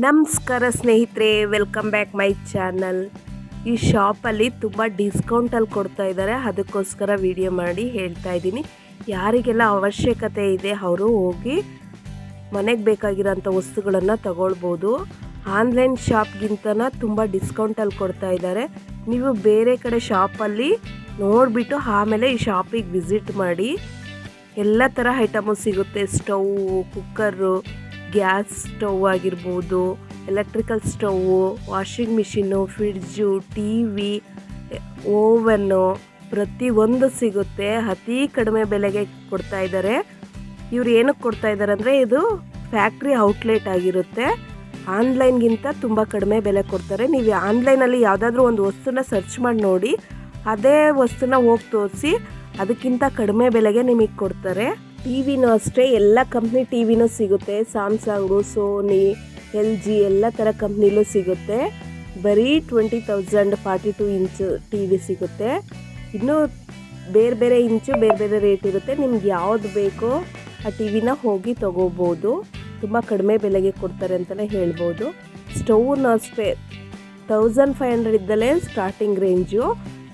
ನಮಸ್ಕಾರ ಸ್ನೇಹಿತರೆ welcome back my channel ಈ ಶಾಪಲ್ಲಿ ತುಂಬ ಡಿಸ್ಕೌಂಟಲ್ಲಿ ಕೊಡ್ತಾ ಇದ್ದಾರೆ. ಅದಕ್ಕೋಸ್ಕರ ವಿಡಿಯೋ ಮಾಡಿ ಹೇಳ್ತಾ ಇದ್ದೀನಿ. ಯಾರಿಗೆಲ್ಲ ಅವಶ್ಯಕತೆ ಇದೆ, ಅವರು ಹೋಗಿ ಮನೆಗೆ ಬೇಕಾಗಿರೋಂಥ ವಸ್ತುಗಳನ್ನು ತಗೊಳ್ಬೋದು. ಆನ್ಲೈನ್ ಶಾಪ್ಗಿಂತನ ತುಂಬ ಡಿಸ್ಕೌಂಟಲ್ಲಿ ಕೊಡ್ತಾ ಇದ್ದಾರೆ. ನೀವು ಬೇರೆ ಕಡೆ ಶಾಪಲ್ಲಿ ನೋಡಿಬಿಟ್ಟು ಆಮೇಲೆ ಈ ಶಾಪಿಗೆ ವಿಸಿಟ್ ಮಾಡಿ. ಎಲ್ಲ ಥರ ಐಟಮು ಸಿಗುತ್ತೆ. ಸ್ಟವ್ ಕುಕ್ಕರು ಗ್ಯಾಸ್ ಸ್ಟೌವ್ ಆಗಿರ್ಬೋದು electrical stove washing machine fridge T V oven ಪ್ರತಿಯೊಂದು ಸಿಗುತ್ತೆ. ಅತಿ ಕಡಿಮೆ ಬೆಲೆಗೆ ಕೊಡ್ತಾ ಇದ್ದಾರೆ. ಇವ್ರು ಏನಕ್ಕೆ ಕೊಡ್ತಾ ಇದ್ದಾರೆ ಅಂದರೆ ಇದು ಫ್ಯಾಕ್ಟ್ರಿ ಔಟ್ಲೆಟ್ ಆಗಿರುತ್ತೆ. ಆನ್ಲೈನ್ಗಿಂತ ತುಂಬ ಕಡಿಮೆ ಬೆಲೆ ಕೊಡ್ತಾರೆ. ನೀವು ಆನ್ಲೈನಲ್ಲಿ ಯಾವುದಾದ್ರೂ ಒಂದು ವಸ್ತುನ ಸರ್ಚ್ ಮಾಡಿ ನೋಡಿ, ಅದೇ ವಸ್ತುನ ಹೋಗಿ ತೋರಿಸಿ, ಅದಕ್ಕಿಂತ ಕಡಿಮೆ ಬೆಲೆಗೆ ನಿಮಗೆ ಕೊಡ್ತಾರೆ. ಟಿ ವಿನೂ ಅಷ್ಟೇ, ಎಲ್ಲ ಕಂಪ್ನಿ ಟಿ ವಿನೂ ಸಿಗುತ್ತೆ. ಸ್ಯಾಮ್ಸಂಗು, ಸೋನಿ, ಎಲ್ ಜಿ, ಎಲ್ಲ ಥರ ಕಂಪ್ನಿಲೂ ಸಿಗುತ್ತೆ. ಬರೀ twenty thousand forty two inch T V ಸಿಗುತ್ತೆ. ಇನ್ನೂ ಬೇರೆ ಬೇರೆ ಇಂಚು, ಬೇರೆ ಬೇರೆ ರೇಟ್ ಇರುತ್ತೆ. ನಿಮ್ಗೆ ಯಾವ್ದು ಬೇಕೋ ಆ ಟಿ ವಿನ ಹೋಗಿ ತೊಗೋಬೋದು. ತುಂಬ ಕಡಿಮೆ ಬೆಲೆಗೆ ಕೊಡ್ತಾರೆ ಅಂತಲೇ ಹೇಳ್ಬೋದು. ಸ್ಟೌನ್ ಅಷ್ಟೇ, thousand five hundred ಇದ್ದಲೇ starting range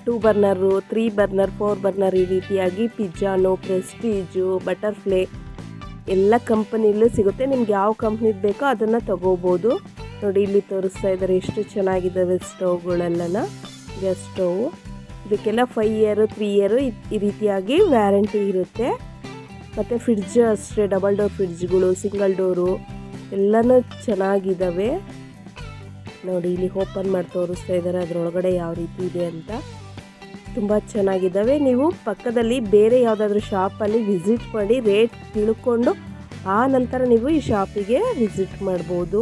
two burner, three burner, four burner ಈ ರೀತಿಯಾಗಿ ಪಿಜ್ಜಾನು ಪ್ರೆಸ್ಟೀಜು, ಬಟರ್ಫ್ಲೈ ಎಲ್ಲ ಕಂಪನಿಲೂ ಸಿಗುತ್ತೆ. ನಿಮ್ಗೆ ಯಾವ ಕಂಪ್ನಿದು ಬೇಕೋ ಅದನ್ನು ತಗೋಬೋದು. ನೋಡಿ, ಇಲ್ಲಿ ತೋರಿಸ್ತಾ ಇದ್ದಾರೆ ಎಷ್ಟು ಚೆನ್ನಾಗಿದ್ದಾವೆ ಸ್ಟವ್ಗಳೆಲ್ಲನ. ಗ್ಯಾಸ್ ಸ್ಟವ್, ಇದಕ್ಕೆಲ್ಲ ಫೈವ್ ಇಯರು ತ್ರೀ ಇಯರು ಈ ರೀತಿಯಾಗಿ ವ್ಯಾರಂಟಿ ಇರುತ್ತೆ. ಮತ್ತು ಫ್ರಿಡ್ಜ್ ಅಷ್ಟೇ, ಡಬಲ್ ಡೋರ್ ಫ್ರಿಡ್ಜ್ಗಳು, ಸಿಂಗಲ್ ಡೋರು ಎಲ್ಲನೂ ಚೆನ್ನಾಗಿದ್ದಾವೆ. ನೋಡಿ, ಇಲ್ಲಿ ಓಪನ್ ಮಾಡಿ ತೋರಿಸ್ತಾ ಇದ್ದಾರೆ ಅದರೊಳಗಡೆ ಯಾವ ರೀತಿ ಇದೆ ಅಂತ. ತುಂಬ ಚೆನ್ನಾಗಿದ್ದಾವೆ. ನೀವು ಪಕ್ಕದಲ್ಲಿ ಬೇರೆ ಯಾವುದಾದ್ರೂ ಶಾಪಲ್ಲಿ ವಿಸಿಟ್ ಮಾಡಿ ರೇಟ್ ತಿಳ್ಕೊಂಡು ಆ ನಂತರ ನೀವು ಈ ಶಾಪಿಗೆ ವಿಸಿಟ್ ಮಾಡ್ಬೋದು.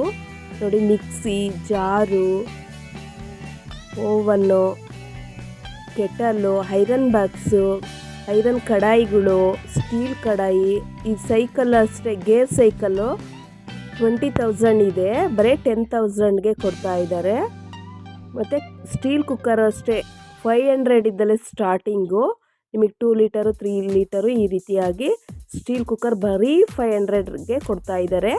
ನೋಡಿ mixie jar oven kettle iron box iron ಕಡಾಯಿಗಳು steel ಕಡಾಯಿ, ಈ ಸೈಕಲ್ ಅಷ್ಟೇ ಗೇರ್ ಸೈಕಲ್ಲು ಟ್ವೆಂಟಿ ತೌಸಂಡ್ ಇದೆ. ಬರೀ ಟೆನ್ ತೌಸಂಡ್ಗೆ ಕೊಡ್ತಾ ಇದ್ದಾರೆ. ಮತ್ತು ಸ್ಟೀಲ್ ಕುಕ್ಕರ್ ಅಷ್ಟೇ. ಫೈವ್ ಹಂಡ್ರೆಡ್ ಇದ್ದಲ್ಲೇ ಸ್ಟಾರ್ಟಿಂಗು ನಿಮಗೆ ಟೂ ಲೀಟರು ತ್ರೀ ಲೀಟರು ಈ ರೀತಿಯಾಗಿ ಸ್ಟೀಲ್ ಕುಕ್ಕರ್ ಬರೀ ಫೈವ್ ಹಂಡ್ರೆಡ್ಗೆ ಕೊಡ್ತಾ ಇದ್ದಾರೆ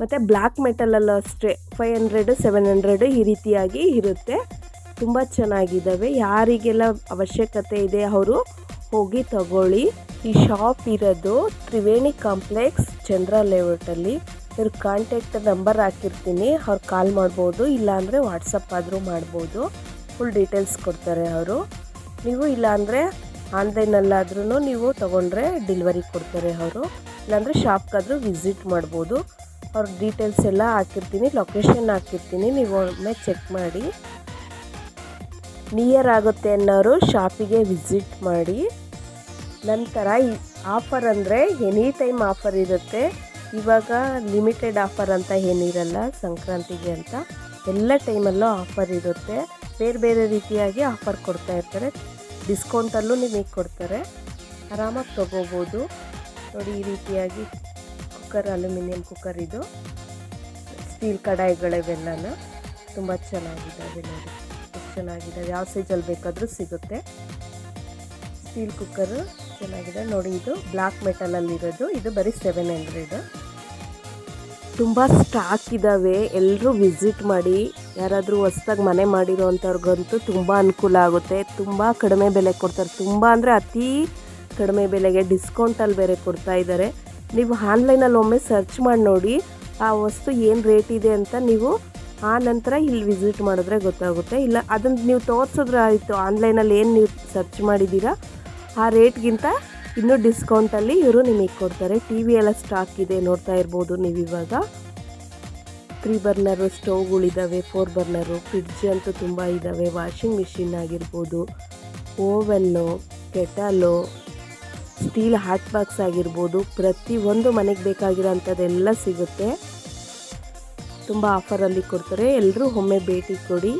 ಮತ್ತು ಬ್ಲ್ಯಾಕ್ ಮೆಟಲಲ್ಲೂ ಅಷ್ಟೇ ಫೈವ್ ಹಂಡ್ರೆಡು ಸೆವೆನ್ ಹಂಡ್ರೆಡು ಈ ರೀತಿಯಾಗಿ ಇರುತ್ತೆ. ತುಂಬ ಚೆನ್ನಾಗಿದ್ದಾವೆ ಯಾರಿಗೆಲ್ಲ ಅವಶ್ಯಕತೆ ಇದೆ ಅವರು ಹೋಗಿ ತಗೊಳ್ಳಿ. ಈ ಶಾಪ್ ಇರೋದು ತ್ರಿವೇಣಿ ಕಾಂಪ್ಲೆಕ್ಸ್ ಚಂದ್ರ ಲೇಔಟಲ್ಲಿ ಇವ್ರ ಕಾಂಟ್ಯಾಕ್ಟ್ ನಂಬರ್ ಹಾಕಿರ್ತೀನಿ. ಅವ್ರು ಕಾಲ್ ಮಾಡ್ಬೋದು, ಇಲ್ಲಾಂದರೆ ವಾಟ್ಸಪ್ ಆದರೂ ಮಾಡ್ಬೋದು. ಫುಲ್ ಡೀಟೇಲ್ಸ್ ಕೊಡ್ತಾರೆ ಅವರು. ನೀವು ಇಲ್ಲಾಂದರೆ ಆನ್ಲೈನಲ್ಲಾದ್ರೂ ನೀವು ತೊಗೊಂಡ್ರೆ ಡಿಲ್ವರಿ ಕೊಡ್ತಾರೆ ಅವರು. ಇಲ್ಲಾಂದರೆ ಶಾಪ್ಗಾದರೂ ವಿಸಿಟ್ ಮಾಡ್ಬೋದು. ಅವ್ರ ಡೀಟೇಲ್ಸ್ ಎಲ್ಲ ಹಾಕಿರ್ತೀನಿ ಲೊಕೇಶನ್ ಹಾಕಿರ್ತೀನಿ, ನೀವು ಒಮ್ಮೆ ಚೆಕ್ ಮಾಡಿ. ನಿಯರ್ ಆಗುತ್ತೆ ಅನ್ನೋರು ಶಾಪಿಗೆ ವಿಸಿಟ್ ಮಾಡಿ. ನಂತರ ಈ ಆಫರ್ ಅಂದರೆ ಎನಿ ಟೈಮ್ ಆಫರ್ ಇರುತ್ತೆ. ಇವಾಗ ಲಿಮಿಟೆಡ್ ಆಫರ್ ಅಂತ ಏನಿರಲ್ಲ, ಸಂಕ್ರಾಂತಿಗೆ ಅಂತ, ಎಲ್ಲ ಟೈಮಲ್ಲೂ ಆಫರ್ ಇರುತ್ತೆ. ಬೇರೆ ಬೇರೆ ರೀತಿಯಾಗಿ ಆಫರ್ ಕೊಡ್ತಾ ಇರ್ತಾರೆ. ಡಿಸ್ಕೌಂಟಲ್ಲೂ ನಿಮಗೆ ಕೊಡ್ತಾರೆ. ಆರಾಮಾಗಿ ತೊಗೋಬೋದು. ನೋಡಿ, ಈ ರೀತಿಯಾಗಿ ಕುಕ್ಕರ್ ಅಲ್ಯೂಮಿನಿಯಂ ಕುಕ್ಕರ್ ಇದು. ಸ್ಟೀಲ್ ಕಡಾಯಿಗಳಿವೆಲ್ಲನ. ತುಂಬ ಚೆನ್ನಾಗಿದ್ದಾವೆ ನೋಡಿ. ಎಷ್ಟು ಚೆನ್ನಾಗಿದೆ. ಯಾವ ಸೈಜಲ್ಲಿ ಬೇಕಾದರೂ ಸಿಗುತ್ತೆ. ಸ್ಟೀಲ್ ಕುಕ್ಕರು ಚೆನ್ನಾಗಿದೆ. ನೋಡಿ, ಇದು ಬ್ಲ್ಯಾಕ್ ಮೆಟಲಲ್ಲಿರೋದು ಇದು ಬರೀ ಸೆವೆನ್ ಹಂಡ್ರೆಡ್ ತುಂಬ ಸ್ಟಾಕ್ ಇದ್ದಾವೆ ಎಲ್ಲರೂ ವಿಸಿಟ್ ಮಾಡಿ, ಯಾರಾದರೂ ಹೊಸ್ದಾಗಿ ಮನೆ ಮಾಡಿರೋ ಅಂಥವ್ರಿಗಂತೂ ತುಂಬ ಅನುಕೂಲ ಆಗುತ್ತೆ. ತುಂಬ ಕಡಿಮೆ ಬೆಲೆ ಕೊಡ್ತಾರೆ. ತುಂಬ ಅಂದರೆ ಅತಿ ಕಡಿಮೆ ಬೆಲೆಗೆ ಡಿಸ್ಕೌಂಟಲ್ಲಿ ಬೇರೆ ಕೊಡ್ತಾ ಇದ್ದಾರೆ. ನೀವು ಆನ್ಲೈನಲ್ಲಿ ಒಮ್ಮೆ ಸರ್ಚ್ ಮಾಡಿ ನೋಡಿ, ಆ ವಸ್ತು ಏನು ರೇಟ್ ಇದೆ ಅಂತ ನೀವು ಆ ನಂತರ ಇಲ್ಲಿ ವಿಸಿಟ್ ಮಾಡಿದ್ರೆ ಗೊತ್ತಾಗುತ್ತೆ. ಇಲ್ಲ ಅದನ್ನು ನೀವು ತೋರಿಸಿದ್ರೆ ಆಯಿತು. ಆನ್ಲೈನಲ್ಲಿ ಏನು ನೀವು ಸರ್ಚ್ ಮಾಡಿದ್ದೀರಾ, ಆ ರೇಟ್ಗಿಂತ ಇನ್ನೂ ಡಿಸ್ಕೌಂಟಲ್ಲಿ ಇವರು ನಿಮಗೆ ಕೊಡ್ತಾರೆ. ಟಿ ವಿ ಎಲ್ಲ ಸ್ಟಾಕ್ ಇದೆ, ನೋಡ್ತಾ ಇರ್ಬೋದು ನೀವು ಇವಾಗ. ತ್ರೀ ಬರ್ನರು ಸ್ಟವ್ಗಳಿದ್ದಾವೆ ಫೋರ್ ಬರ್ನರು ಫ್ರಿಡ್ಜ್ ಅಂತೂ ತುಂಬ ಇದ್ದಾವೆ ವಾಷಿಂಗ್ ಮಿಷಿನ್ ಆಗಿರ್ಬೋದು oven kettle steel hot box ಆಗಿರ್ಬೋದು. ಪ್ರತಿಯೊಂದು ಮನೆಗೆ ಬೇಕಾಗಿರೋಂಥದ್ದೆಲ್ಲ ಸಿಗುತ್ತೆ. ತುಂಬ ಆಫರಲ್ಲಿ ಕೊಡ್ತಾರೆ. ಎಲ್ಲರೂ ಒಮ್ಮೆ ಭೇಟಿ ಕೊಡಿ.